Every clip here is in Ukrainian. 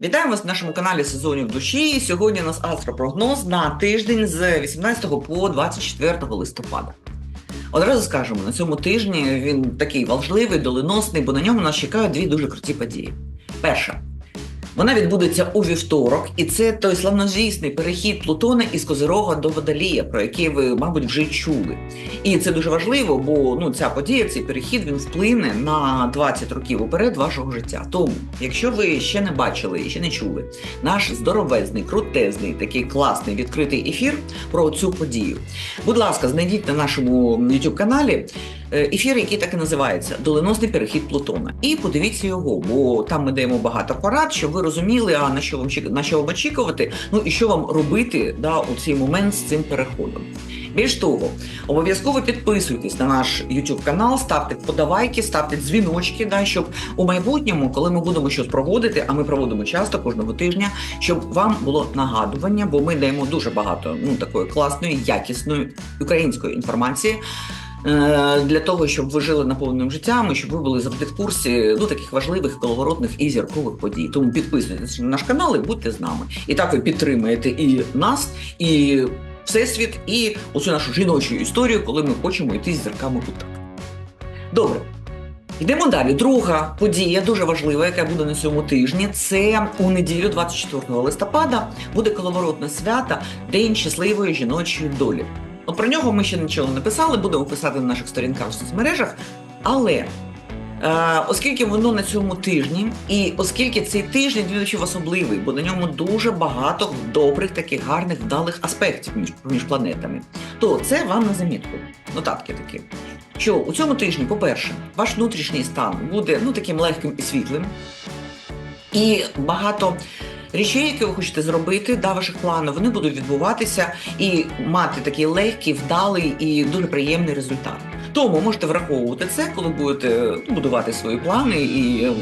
Вітаємо вас на нашому каналі Сезонів душі. Сьогодні у нас астропрогноз на тиждень з 18 по 24 листопада. Одразу скажемо, на цьому тижні він такий важливий, доленосний, бо на ньому нас чекають дві дуже круті події. Перша. Вона відбудеться у вівторок, і це той славнозвісний перехід Плутона із Козирога до Водолія, про який ви, мабуть, вже чули. І це дуже важливо, бо ну ця подія, цей перехід він вплине на 20 років уперед вашого життя. Тому, якщо ви ще не бачили і ще не чули наш здоровезний, крутезний, такий класний відкритий ефір про цю подію, будь ласка, знайдіть на нашому youtube каналі ефір, який так і називається Доленосний перехід Плутона. І подивіться його, бо там ми даємо багато порад, щоб ви розуміли, а на що вам на що вам очікувати, ну і що вам робити да, у цей момент з цим переходом. Більш того, обов'язково підписуйтесь на наш YouTube канал, ставте вподобайки, ставте дзвіночки, да, щоб у майбутньому, коли ми будемо щось проводити, а ми проводимо часто кожного тижня, щоб вам було нагадування, бо ми даємо дуже багато ну такої класної, якісної української інформації. Е, Для того щоб ви жили наповненим життям і щоб ви були завжди в курсі ну таких важливих, коловоротних і зіркових подій. Тому підписуйтесь на наш канал і будьте з нами. І так ви підтримуєте і нас, і всесвіт, і оцю нашу жіночу історію, коли ми хочемо йти з зірками у так. Добре. Йдемо далі. Друга подія, дуже важлива, яка буде на цьому тижні. Це у неділю, 24 листопада, буде коловоротне свято День щасливої жіночої долі. Ну, про нього ми ще нічого не писали, будемо писати на наших сторінках в соцмережах. Але е, оскільки воно на цьому тижні, і оскільки цей тиждень дуже особливий, бо на ньому дуже багато добрих, таких гарних, вдалих аспектів між, між планетами, то це вам на замітку. Нотатки такі. Що у цьому тижні, по-перше, ваш внутрішній стан буде ну таким легким і світлим, і багато речей, які ви хочете зробити, да, ваших планів, вони будуть відбуватися і мати такий легкий, вдалий і дуже приємний результат. Тому можете враховувати це, коли будете ну, будувати свої плани і е,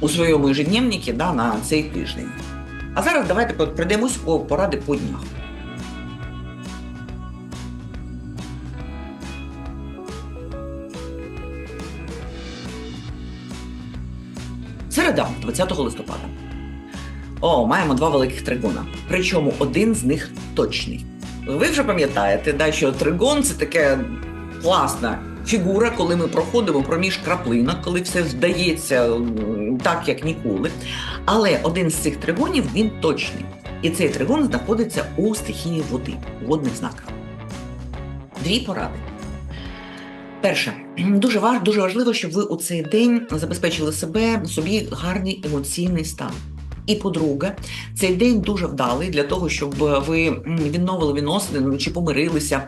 у своєму ежедневнику да, на цей тиждень. А зараз давайте пройдемось по поради по днях. Середа, 20 листопада. О, маємо два великих тригона. Причому один з них точний. Ви вже пам'ятаєте, да, що тригон це таке класна фігура, коли ми проходимо проміж краплинок, коли все здається так, як ніколи. Але один з цих тригонів він точний. І цей тригон знаходиться у стихії води, водних знаках. Дві поради. Перше, дуже важ, дуже важливо, щоб ви у цей день забезпечили себе собі гарний емоційний стан. І по-друге, цей день дуже вдалий для того, щоб ви відновили відносини, ну, чи помирилися,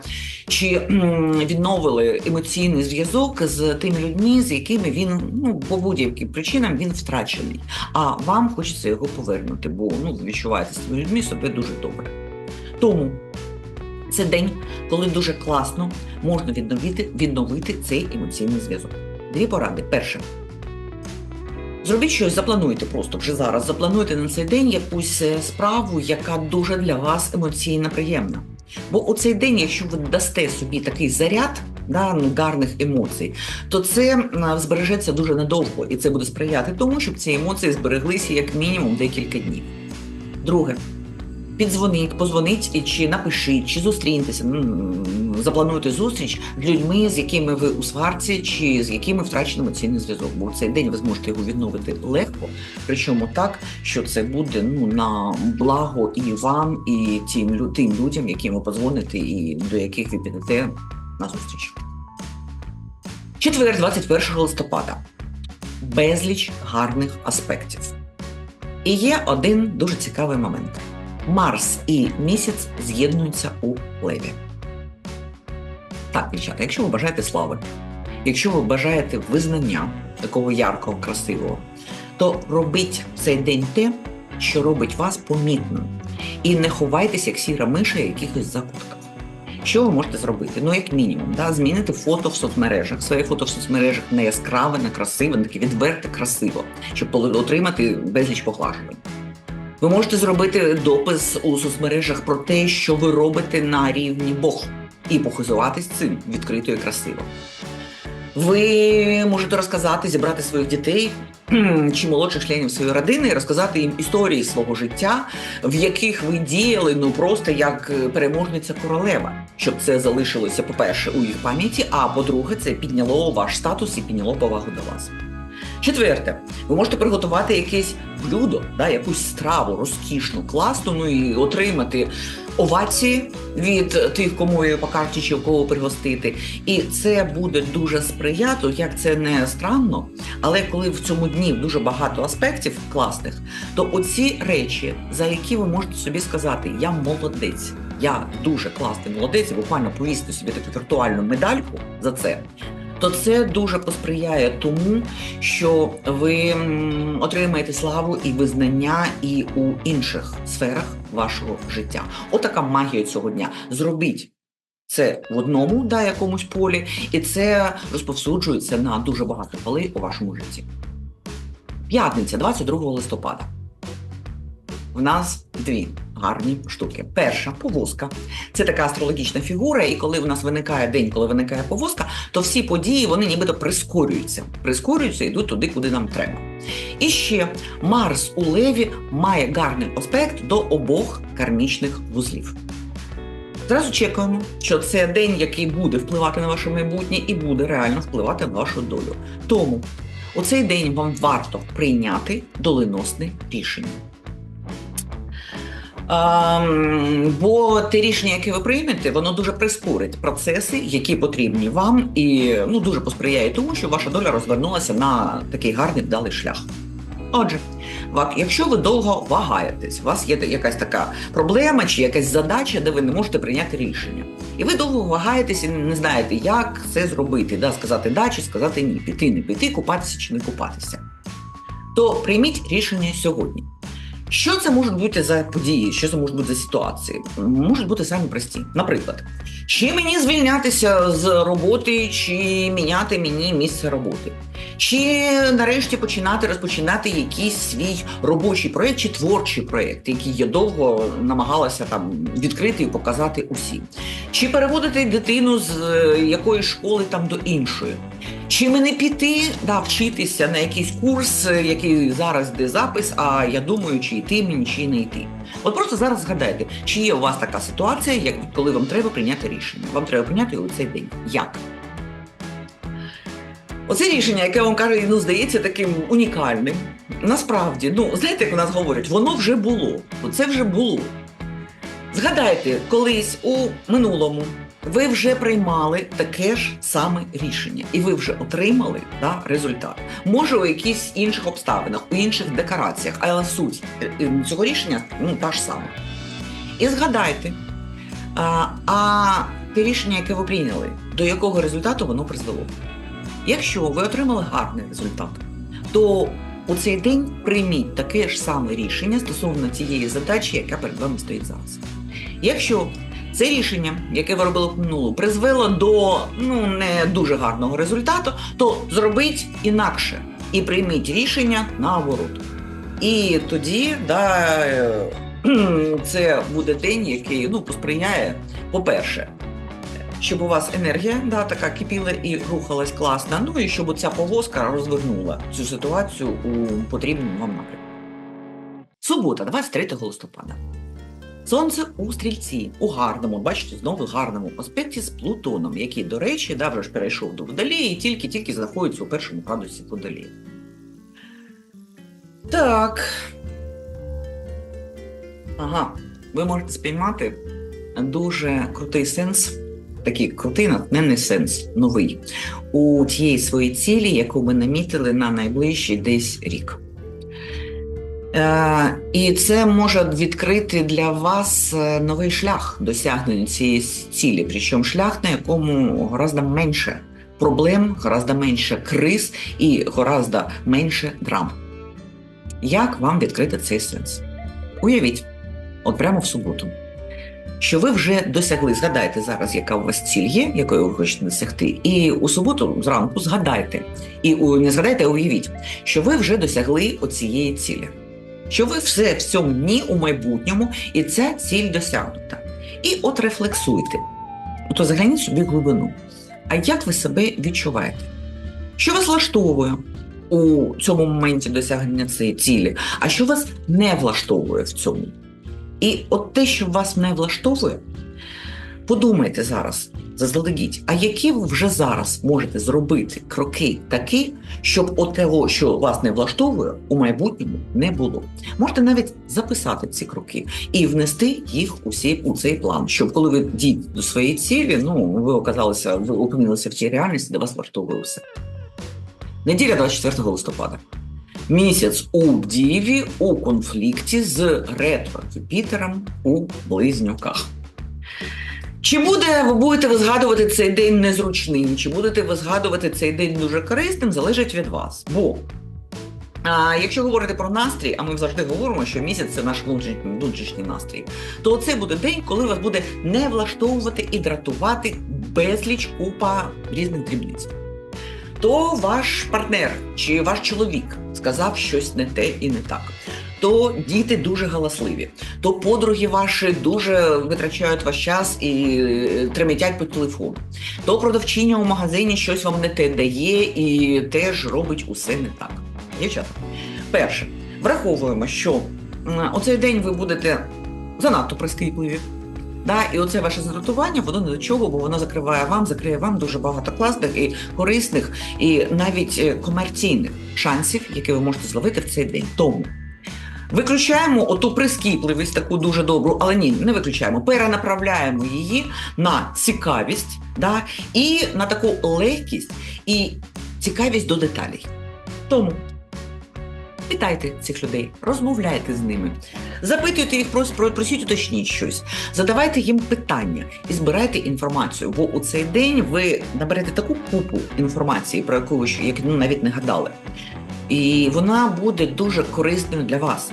чи відновили емоційний зв'язок з тими людьми, з якими він ну по будь-яким причинам він втрачений. А вам хочеться його повернути, бо ну відчуваєте з цими людьми себе дуже добре. Тому це день, коли дуже класно можна відновити, відновити цей емоційний зв'язок. Дві поради. Перше. Зробіть щось, заплануйте просто вже зараз. Заплануйте на цей день якусь е, справу, яка дуже для вас емоційно приємна. Бо у цей день, якщо ви дасте собі такий заряд да, ну, гарних емоцій, то це збережеться дуже надовго, і це буде сприяти тому, щоб ці емоції збереглися як мінімум декілька днів. Друге, піддзвоніть, позвоніть і чи напишіть, чи зустріньтеся, м, заплануйте зустріч з людьми, з якими ви у сварці, чи з якими втрачено емоційний зв'язок. Бо в цей день ви зможете його відновити легко, причому так, що це буде ну на благо і вам, і тим, тим людям, яким ви подзвоните, і до яких ви підете на зустріч. Четвер, 21 листопада. Безліч гарних аспектів. І є один дуже цікавий момент. Марс і місяць з'єднуються у леві. Так, дівчата, якщо ви бажаєте слави, якщо ви бажаєте визнання такого яркого, красивого, то робіть в цей день те, що робить вас помітним. І не ховайтеся, як сіра миша, якихось закутках. Що ви можете зробити? Ну, як мінімум, да, змінити фото в соцмережах. Своє фото в соцмережах не яскраве, не красиве, не таке відверте, красиво, щоб отримати безліч поглажувань. Ви можете зробити допис у соцмережах про те, що ви робите на рівні Бог, і похизуватись цим відкрито і красиво. Ви можете розказати, зібрати своїх дітей чи молодших членів своєї родини, розказати їм історії свого життя, в яких ви діяли ну просто як е, переможниця королева, щоб це залишилося, по-перше, у їх пам'яті, а по-друге, це підняло ваш статус і підняло повагу до вас. Четверте, ви можете приготувати якесь блюдо, да, якусь страву розкішну, класну, ну і отримати овації від тих, кому ви покажете, чи кого пригостити. І це буде дуже сприято, як це не странно. Але коли в цьому дні дуже багато аспектів класних, то оці речі, за які ви можете собі сказати, я молодець, я дуже класний молодець, буквально повісти собі таку віртуальну медальку за це. То це дуже посприяє тому, що ви отримаєте славу і визнання і у інших сферах вашого життя. Отака магія цього дня. Зробіть це в одному да, якомусь полі, і це розповсюджується на дуже багато полей у вашому житті. П'ятниця, 22 листопада. В нас дві гарні штуки. Перша повозка. Це така астрологічна фігура, і коли в нас виникає день, коли виникає повозка, то всі події вони нібито прискорюються. Прискорюються йдуть туди, куди нам треба. І ще Марс у Леві має гарний аспект до обох кармічних вузлів. Зразу чекаємо, що це день, який буде впливати на ваше майбутнє і буде реально впливати на вашу долю. Тому у цей день вам варто прийняти доленосне рішення. Бо те рішення, яке ви приймете, воно дуже прискорить процеси, які потрібні вам, і ну дуже посприяє тому, що ваша доля розвернулася на такий гарний вдалий шлях. Отже, якщо ви довго вагаєтесь, у вас є якась така проблема чи якась задача, де ви не можете прийняти рішення, і ви довго вагаєтесь і не знаєте, як це зробити, да, сказати да чи сказати ні, піти, не піти, купатися чи не купатися, то прийміть рішення сьогодні. Що це можуть бути за події? Що це можуть бути за ситуації? Можуть бути самі прості. Наприклад, чи мені звільнятися з роботи, чи міняти мені місце роботи? Чи нарешті починати розпочинати якийсь свій робочий проєкт чи творчий проєкт, який я довго намагалася там відкрити і показати усім? Чи переводити дитину з е, якоїсь школи там до іншої? Чи мені піти да, вчитися на якийсь курс, який зараз йде запис, а я думаю, чи йти мені, чи не йти. От просто зараз згадайте, чи є у вас така ситуація, як коли вам треба прийняти рішення. Вам треба прийняти його цей день. Як? Оце рішення, яке вам каже, ну здається таким унікальним. Насправді, ну знаєте, як у нас говорять, воно вже було. Це вже було. Згадайте, колись у минулому ви вже приймали таке ж саме рішення, і ви вже отримали да, результат. Може, у якихось інших обставинах, у інших декораціях, але суть е, цього рішення ну, та ж сама. І згадайте, а, а те рішення, яке ви прийняли, до якого результату воно призвело. Якщо ви отримали гарний результат, то у цей день прийміть таке ж саме рішення стосовно цієї задачі, яка перед вами стоїть зараз. Якщо це рішення, яке ви робили в минулу, призвело до ну не дуже гарного результату, то зробіть інакше і прийміть рішення наоборот. І тоді да, е, це буде день, який ну, посприяє, по-перше, щоб у вас енергія да, така кипіла і рухалась класно, ну і щоб ця повозка розвернула цю ситуацію у потрібному вам напрямку. Субота, 23 листопада. Сонце у стрільці у гарному, бачите, знову гарному аспекті з Плутоном, який, до речі, да, вже ж перейшов до водолії і тільки-тільки знаходиться у першому градусі водолії. Так. Ага, ви можете спіймати дуже крутий сенс, такий крутий натхненний сенс, новий, у тієї своїй цілі, яку ви намітили на найближчий десь рік. Е, І це може відкрити для вас е, новий шлях досягнення цієї цілі, причому шлях, на якому гораздо менше проблем, гораздо менше криз і гораздо менше драм. Як вам відкрити цей сенс? Уявіть, от прямо в суботу, що ви вже досягли, згадайте зараз, яка у вас ціль є, якою ви хочете досягти, і у суботу зранку згадайте, і не згадайте, а уявіть, що ви вже досягли оцієї цілі що ви все в цьому дні у майбутньому, і ця ціль досягнута. І от рефлексуйте. То загляніть собі глибину. А як ви себе відчуваєте? Що вас влаштовує у цьому моменті досягнення цієї цілі, а що вас не влаштовує в цьому? І от те, що вас не влаштовує, подумайте зараз заздалегідь, а які ви вже зараз можете зробити кроки такі, щоб от того, що вас не влаштовує, у майбутньому не було. Можете навіть записати ці кроки і внести їх усі у цей план, щоб коли ви дійдете до своєї цілі, ну ви оказалися, ви опинилися в тій реальності, де вас влаштовує все. Неділя 24 листопада. Місяць у Діві у конфлікті з ретро Юпітером у близнюках. Чи буде ви будете ви згадувати цей день незручним, чи будете ви згадувати цей день дуже корисним, залежить від вас. Бо а, якщо говорити про настрій, а ми завжди говоримо, що місяць це наш внутрішній, настрій, то це буде день, коли вас буде не влаштовувати і дратувати безліч купа різних дрібниць. То ваш партнер чи ваш чоловік сказав щось не те і не так. То діти дуже галасливі, то подруги ваші дуже витрачають ваш час і е, тремтять по телефону. То продавчиня у магазині щось вам не те дає і теж робить усе не так. Дівчата, перше, враховуємо, що м, оцей день ви будете занадто прискіпливі. Да, і оце ваше задратування, воно не до чого, бо воно закриває вам, закриє вам дуже багато класних і корисних, і навіть е, комерційних шансів, які ви можете зловити в цей день. Тому виключаємо оту прискіпливість, таку дуже добру, але ні, не виключаємо. Перенаправляємо її на цікавість, да, і на таку легкість і цікавість до деталей. Тому Питайте цих людей, розмовляйте з ними, запитуйте їх, про- просіть уточніть щось, задавайте їм питання і збирайте інформацію. Бо у цей день ви наберете таку купу інформації, про яку ви ще як, ну, навіть не гадали. І вона буде дуже корисною для вас.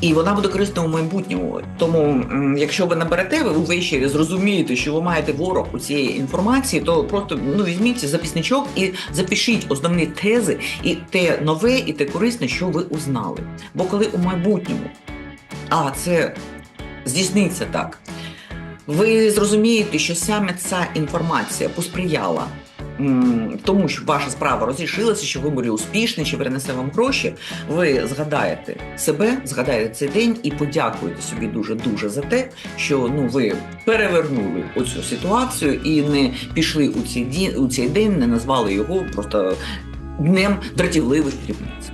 І вона буде корисною у майбутньому. Тому, якщо ви наберете, ви увечері зрозумієте, що ви маєте ворог у цієї інформації, то просто ну візьміть записничок і запишіть основні тези і те нове, і те корисне, що ви узнали. Бо коли у майбутньому, а це здійсниться так, ви зрозумієте, що саме ця інформація посприяла тому, що ваша справа розрішилася, що ви були успішні, чи перенесе вам гроші, ви згадаєте себе, згадаєте цей день і подякуєте собі дуже дуже за те, що ну ви перевернули оцю ситуацію і не пішли у цей день, у цей день, не назвали його просто днем дратівливих дрібниць.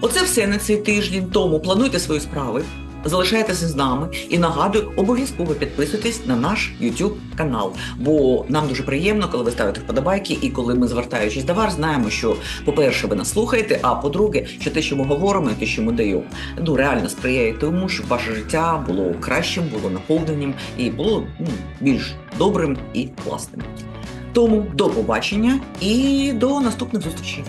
Оце все на цей тиждень. Тому плануйте свої справи, залишайтеся з нами і нагадую, обов'язково підписуйтесь на наш YouTube канал. Бо нам дуже приємно, коли ви ставите вподобайки, і коли ми звертаючись до вас, знаємо, що по-перше, ви нас слухаєте. А по-друге, що те, що ми говоримо, і те, що ми даємо, ну реально сприяє тому, щоб ваше життя було кращим, було наповненим і було ну, більш добрим і класним. Тому до побачення і до наступних зустрічей.